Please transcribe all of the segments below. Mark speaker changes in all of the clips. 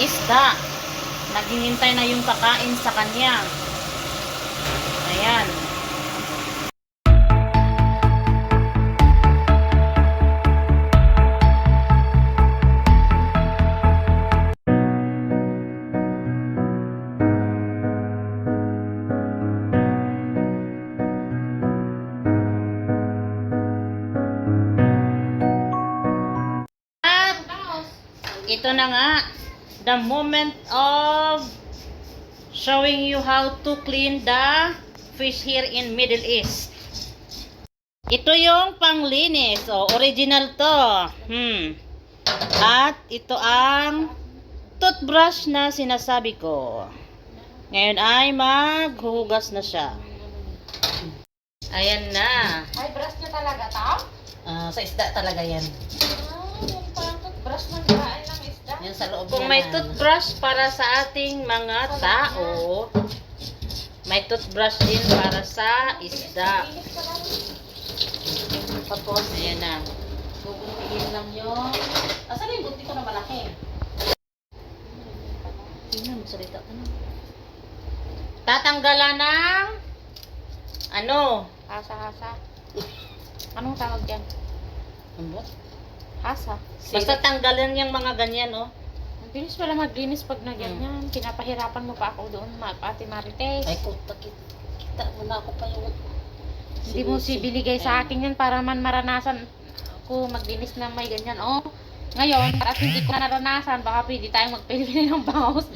Speaker 1: isda. Naghihintay na yung kakain sa kanya. Ayan. Ito na nga, the moment of showing you how to clean the fish here in Middle East. Ito yung panglinis. O, original to. Hmm. At ito ang toothbrush na sinasabi ko. Ngayon ay maghuhugas na siya. Ayan na.
Speaker 2: Ay, brush niya talaga, tao?
Speaker 3: Ah, sa isda talaga yan.
Speaker 2: Ah, yung parang toothbrush ng kain ng isda.
Speaker 3: Yan sa loob
Speaker 1: Kung
Speaker 3: yan
Speaker 1: may toothbrush para sa ating mga tao, may toothbrush din para sa isda.
Speaker 3: Tapos,
Speaker 1: Ayan na.
Speaker 3: guguntiin lang yung... Asan yung gunting ko na malaki?
Speaker 1: Tingnan, salita ka na. Tatanggalan ng ano?
Speaker 2: Hasa-hasa. Anong tawag dyan?
Speaker 3: Ambot?
Speaker 2: Hasa.
Speaker 1: Basta tanggalan yung mga ganyan, oh.
Speaker 2: Bilis pala maglinis pag na ganyan. Pinapahirapan mo pa ako doon, ma Ate Marites.
Speaker 3: Ay, kuta, kita, kita mo na ako pa yung...
Speaker 2: Hindi mo si biligay sa akin yan para man maranasan ko maglinis na may ganyan. Oh, ngayon, para hindi ko na naranasan, baka pwede tayong magpili ng bangos.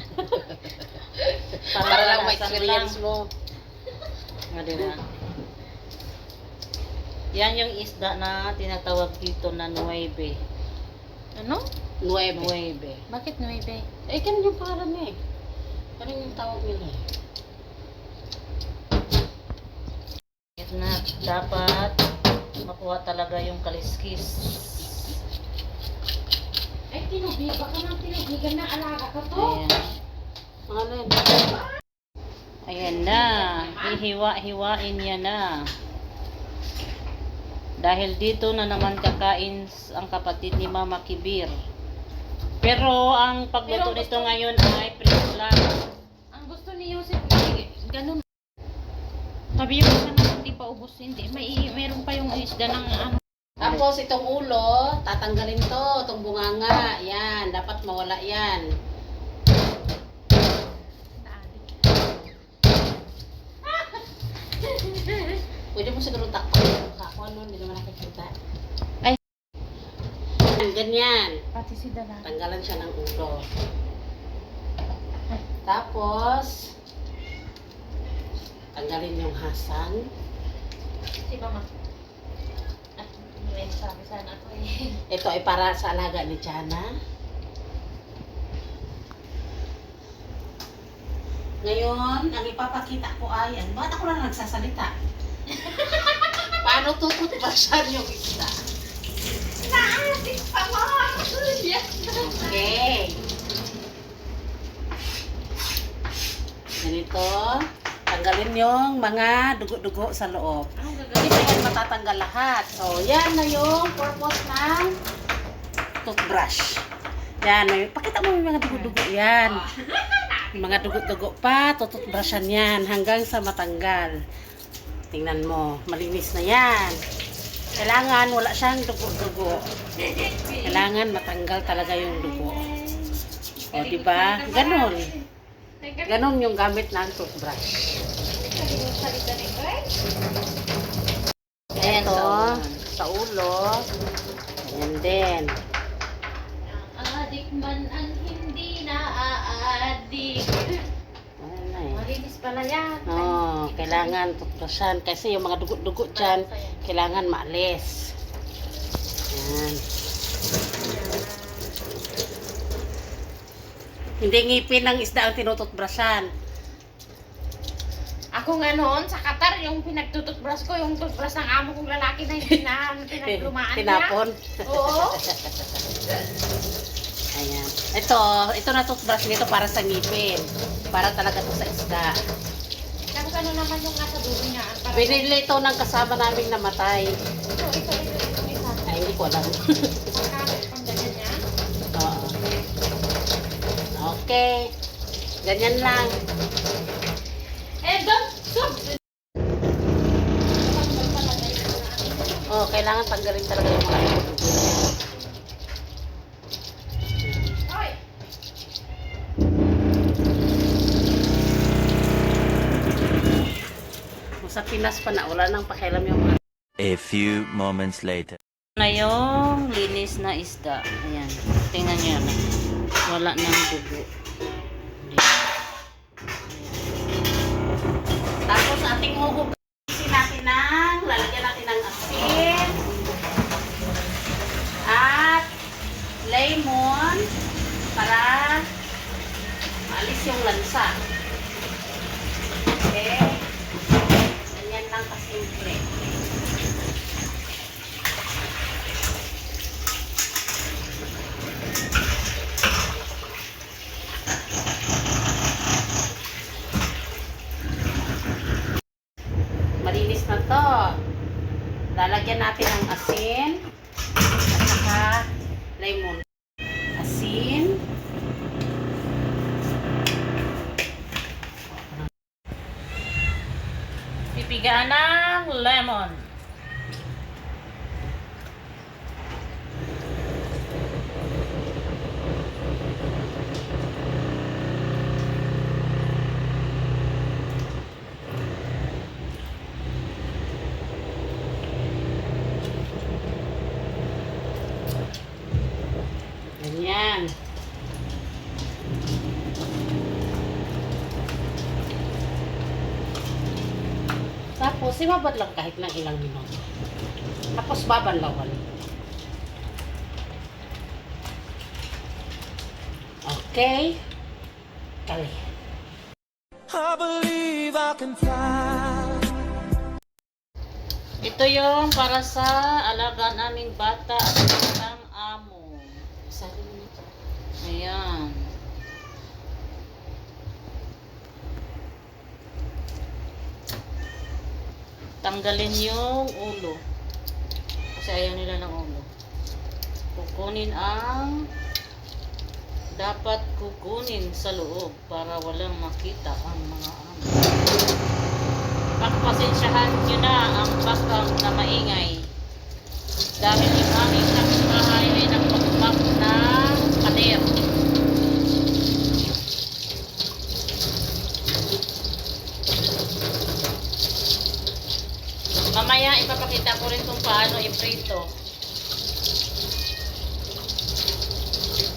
Speaker 3: Para lang
Speaker 1: naranasan
Speaker 3: ma-experience mo.
Speaker 1: Nga din na. Yan yung isda na tinatawag dito na nueve.
Speaker 2: ano?
Speaker 3: Nueve.
Speaker 1: Nueve.
Speaker 2: Bakit nuebe?
Speaker 3: Eh, ganun yung pangalan niya eh. Ganun yung tawag nila eh.
Speaker 1: Ito na, dapat makuha talaga yung kaliskis.
Speaker 2: Ay, tinubig. Baka nang tinubigan na alaga ka to.
Speaker 1: Ayan.
Speaker 3: Yun?
Speaker 1: Ayan na. Hihiwa-hiwain niya na. Dahil dito na naman kakain ang kapatid ni Mama Kibir. Pero ang pagluto
Speaker 2: Pero
Speaker 1: nito
Speaker 2: gusto-
Speaker 1: ngayon ay prito lang.
Speaker 2: Ang gusto ni Yusef, eh, ganun. Sabi yung isa na hindi pa ubos, hindi. May, meron pa yung isda ng ano.
Speaker 3: Tapos itong ulo, tatanggalin to, itong bunganga. Yan, dapat mawala yan. Pwede mo siguro takpan yung ko, ano, hindi naman nakikita. Ganyan.
Speaker 2: Pati si Dala.
Speaker 3: Tanggalan siya ng ulo. Tapos, tanggalin yung hasang.
Speaker 2: Si Mama. Ah, sabi sana ako eh.
Speaker 3: Ito ay para sa alaga ni Chana. Ngayon, ang ipapakita ko ay, ano, bakit ako lang nagsasalita? Paano tututbasan yung isda?
Speaker 2: Pa mo! Yes!
Speaker 3: Okay. Ganito, tanggalin yung mga dugo-dugo sa loob. Hindi pa yan matatanggal lahat. So, yan na yung purpose ng toothbrush. Yan, may, pakita mo yung mga dugo-dugo. Yan. Mga dugo-dugo pa, tututbrushan yan hanggang sa matanggal. Tingnan mo, malinis na yan. Kailangan wala siyang dugo-dugo. Kailangan matanggal talaga yung dugo. O, di ba? Ganon. Ganon yung gamit ng toothbrush. Ito, sa ulo. Ayan din.
Speaker 2: Adik man ang hindi na-aadik.
Speaker 3: Eh.
Speaker 2: Malinis pala yan.
Speaker 3: Oo, kailangan toothbrushan kasi yung mga dugo-dugo dyan, kailangan maalis. Ayan. Hindi ngipin ng isda ang tinututbrushan.
Speaker 2: Ako nga noon, sa Qatar, yung pinagtututbrush ko, yung toothbrush ng amo kong lalaki na hindi na pinaglumaan niya.
Speaker 3: Tinapon.
Speaker 2: Oo.
Speaker 3: Ayan. Ito, ito na toothbrush nito para sa ngipin. Para talaga to sa isda.
Speaker 2: Tapos ano naman yung nasa dulo niya?
Speaker 3: Binili ito ng kasama naming namatay. Ay, hindi ko alam. Oo. Okay. Ganyan lang.
Speaker 2: Eh, don't!
Speaker 3: Oh, kailangan tanggalin talaga yung mga dugo-dugo.
Speaker 2: Hoy!
Speaker 3: Kung sa Pinas pa na, wala nang pakialam yung mga
Speaker 4: A few moments later.
Speaker 1: na yung linis na isda. Ayan. Tingnan nyo na. Wala nang dugo.
Speaker 3: Tapos ating huhugasin natin ng, lalagyan natin ng asin at lemon para maalis yung lansa. Okay? Lang kasimple.
Speaker 1: Pipigaan ng lemon.
Speaker 3: Tapos, ibabad lang kahit ng ilang minuto. Tapos, babanlawan. Okay. Kali.
Speaker 4: I believe I can fly.
Speaker 1: Ito yung para sa alaga naming bata at isang amo.
Speaker 3: Mo nito.
Speaker 1: Ayan. Tanggalin yung ulo. Kasi ayaw nila ng ulo. Kukunin ang dapat kukunin sa loob para walang makita ang mga amo. Pagpasensyahan nyo na ang bakang na maingay. Dahil yung aming kapitbahay ay nagpagpag ng pader. Mamaya ipapakita ko rin kung paano iprito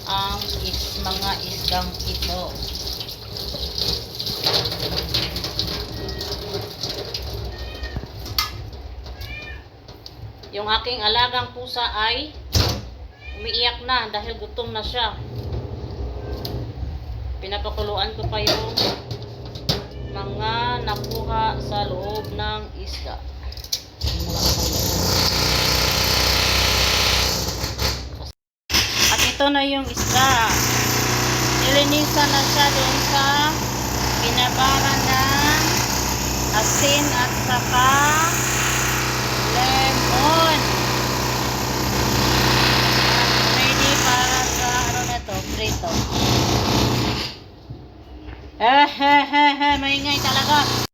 Speaker 1: ang is, mga isgang ito. Yung aking alagang pusa ay umiiyak na dahil gutom na siya. Pinapakuluan ko pa yung mga nakuha sa loob ng isda. At ito na yung isda. Nilinisan na siya doon sa pinabara ng asin at saka lemon. At ready para sa ano na to, prito. Eh, he, he, he, maingay talaga.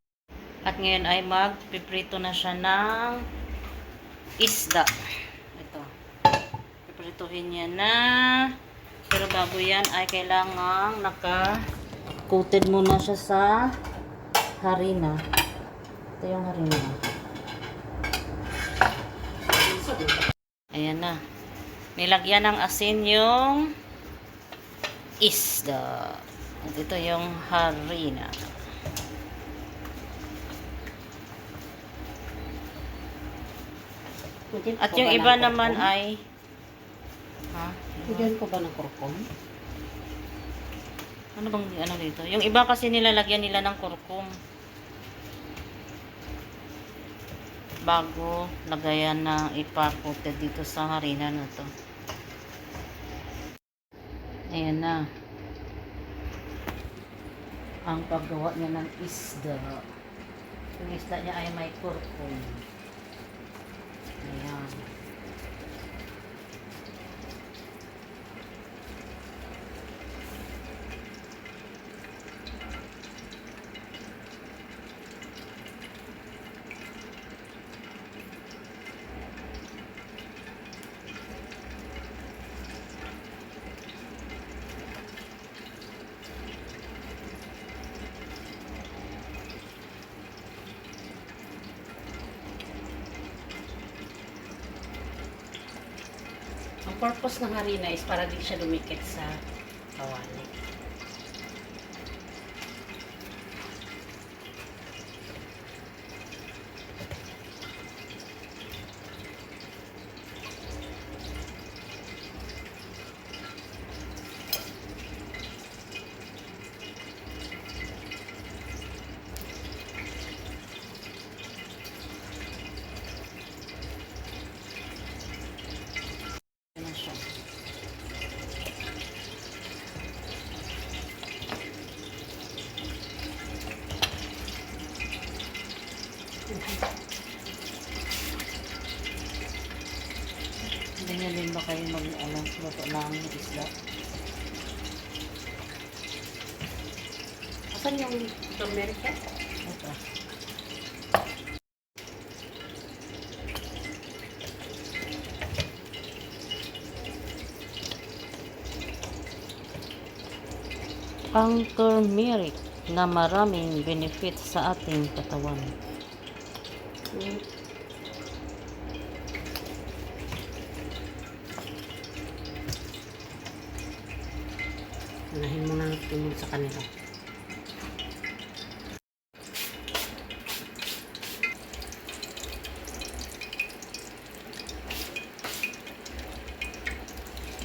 Speaker 1: At ngayon ay magpiprito na siya ng isda. Ito. Piprituhin niya na. Pero bago yan ay kailangang naka-coated muna siya sa harina. Ito yung harina. Ayan na. Nilagyan ng asin yung isda. At ito yung harina. At yung iba naman ay ha?
Speaker 3: Bigyan ko ba ng kurkum?
Speaker 1: Ano bang ano dito? Yung iba kasi nilalagyan nila ng kurkum. Bago lagayan ng ipakote dito sa harina na to. Ayan na. Ang paggawa niya ng isda. Yung isda niya ay may kurkum. Ayan.
Speaker 3: Purpose ng harina is para di siya dumikit sa kawali. Yan na siya.
Speaker 1: Ganyan din ba kayo mag-alam luto ng isda?
Speaker 3: Asan yung turmeric yan?
Speaker 1: Ito. Ang turmeric na maraming benefit sa ating katawan.
Speaker 3: Hmm. Unahin mo na tumul sa kanila.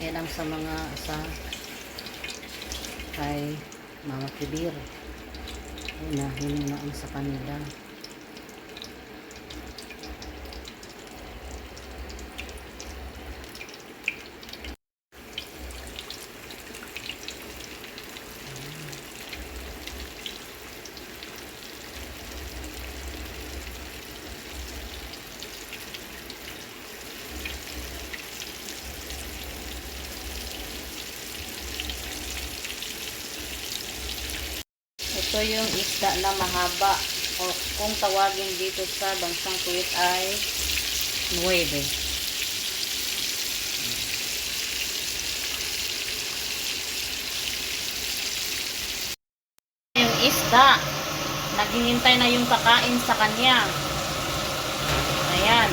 Speaker 1: Yan ang sa mga sa kay Mama Kibir. Unahin mo na ang sa kanila. Ito yung isda na mahaba o kung tawagin dito sa bansang Kuwait ay nueve. Yung isda, naghihintay na yung kakain sa kanya. Ayan.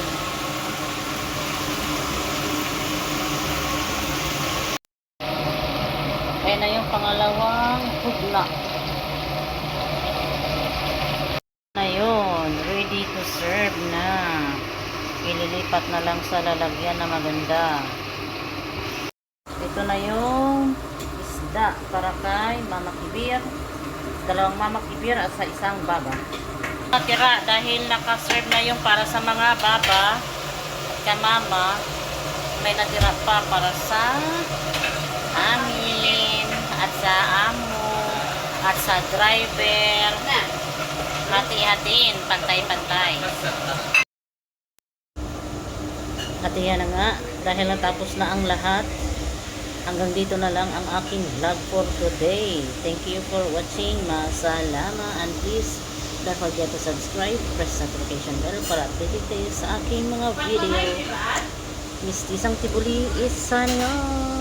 Speaker 1: Ayan na yung pangalawang hugna. na yun, ready to serve na. Ililipat na lang sa lalagyan na maganda. Ito na yung isda para kay Mama Kibir. Dalawang Mama Kibir at sa isang baba. Natira dahil nakaserve na yung para sa mga baba at kay Mama, may natira pa para sa amin at sa amo at sa driver. Hati-hatiin, pantay-pantay. At yan na nga, dahil natapos na ang lahat, hanggang dito na lang ang aking vlog for today. Thank you for watching. Masalama and please don't forget to subscribe, press notification bell para updated kayo sa aking mga video. Mistisang Tibuli is signing off.